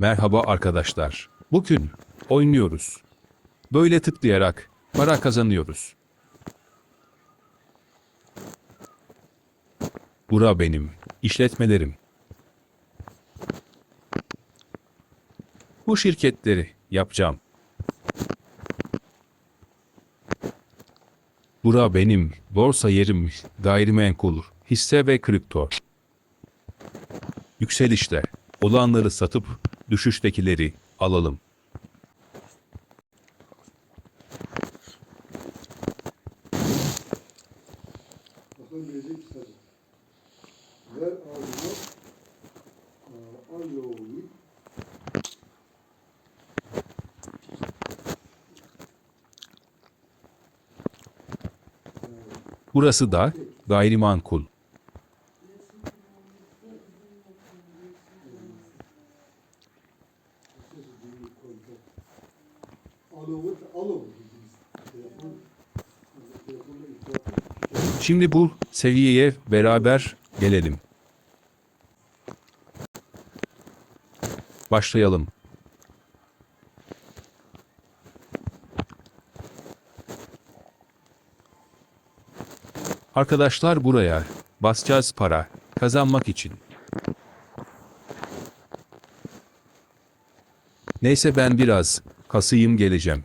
Merhaba arkadaşlar. Bugün oynuyoruz. Böyle tıklayarak para kazanıyoruz. Bura benim işletmelerim. Bu şirketleri yapacağım. Bura benim borsa yerim, gayrimenkul, hisse ve kripto. Yükselişte olanları satıp düşüştekileri alalım. Bakalım gelecek kısaca. Şimdi bu seviyeye beraber gelelim. Başlayalım. Arkadaşlar buraya basacağız para kazanmak için. Neyse ben biraz kasayım geleceğim.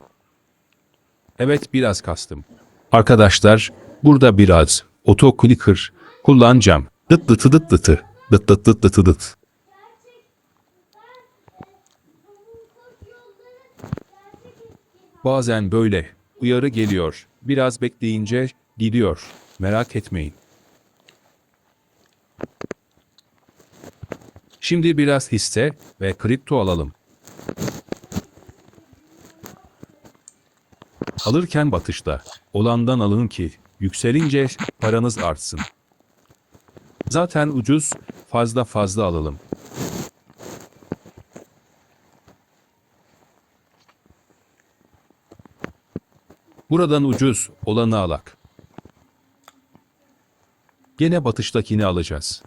Evet biraz kastım. Arkadaşlar burada biraz auto clicker kullanacağım. Dıt dıtı dıt dıtı. Dıt dıt dıt dıtı dıt. Bazen böyle uyarı geliyor. Biraz bekleyince gidiyor. Merak etmeyin. Şimdi biraz hisse ve kripto alalım. Alırken batışta olandan alın ki yükselince paranız artsın. Zaten ucuz, fazla fazla alalım. Buradan ucuz olanı alak. Gene batıştakini alacağız.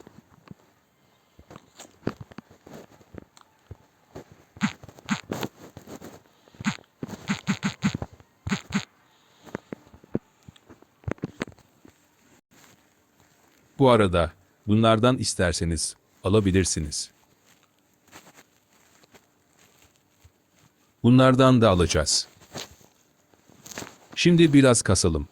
Bu arada bunlardan isterseniz alabilirsiniz. Bunlardan da alacağız. Şimdi biraz kasalım.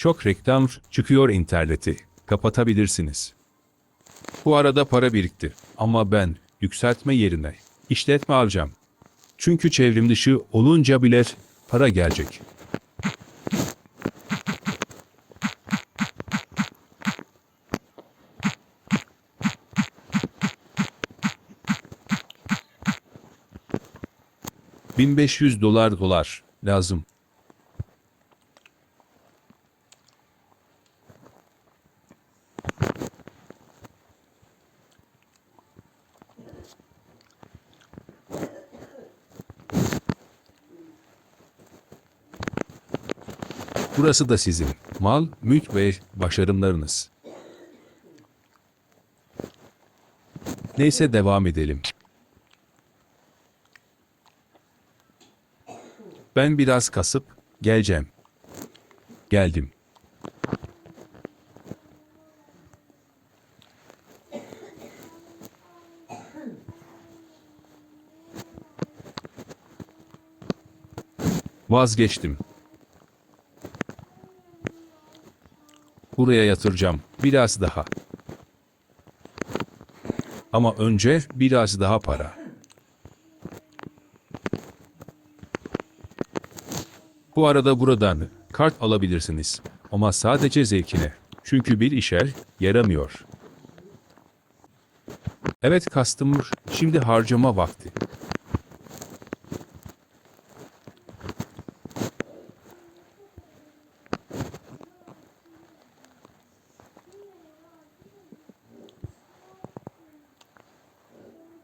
Çok reklam çıkıyor interneti. Kapatabilirsiniz. Bu arada para birikti. Ama ben yükseltme yerine işletme alacağım. Çünkü çevrim dışı olunca bile para gelecek. ...1500 dolar dolar lazım. Burası da sizin. Mal, mülk ve başarımlarınız. Neyse devam edelim. Ben biraz kasıp geleceğim. Geldim. Vazgeçtim. Buraya yatıracağım. Biraz daha. Ama önce biraz daha para. Bu arada buradan kart alabilirsiniz. Ama sadece zevkine. Çünkü bir işe yaramıyor. Evet customer, şimdi harcama vakti.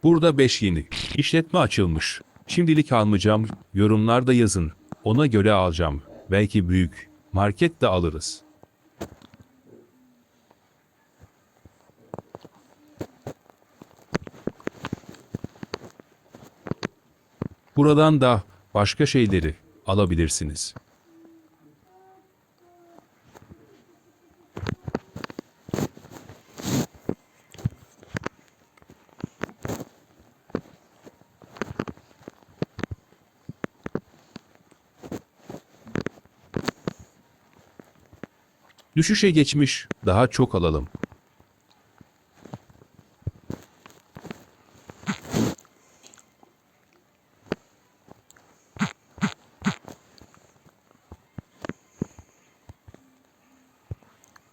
Burada 5 yeni işletme açılmış. Şimdilik almayacağım. Yorumlarda yazın. Ona göre alacağım. Belki büyük market de alırız. Buradan da başka şeyleri alabilirsiniz. Düşüşe geçmiş, daha çok alalım.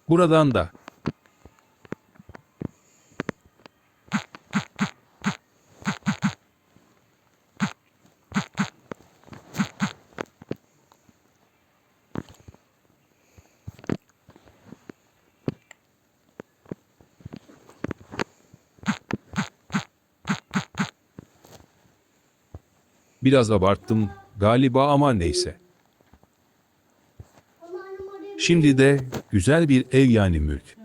Buradan da biraz abarttım galiba ama neyse. Şimdi de güzel bir ev yani mülk.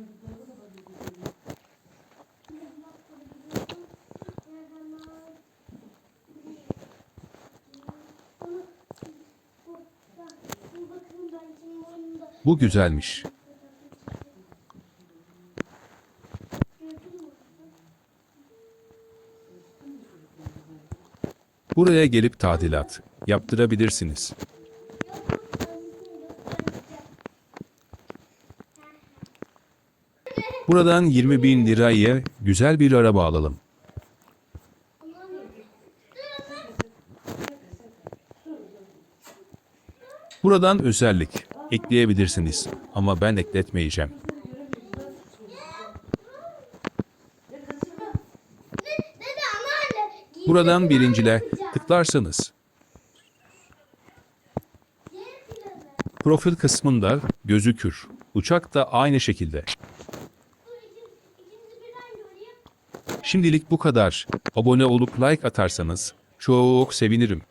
Bu güzelmiş. Buraya gelip tadilat yaptırabilirsiniz. Buradan 20 bin liraya güzel bir araba alalım. Buradan özellik ekleyebilirsiniz ama ben ekletmeyeceğim. Buradan birincile tıklarsanız profil kısmında gözükür. Uçak da aynı şekilde. Şimdilik bu kadar. Abone olup like atarsanız çok sevinirim.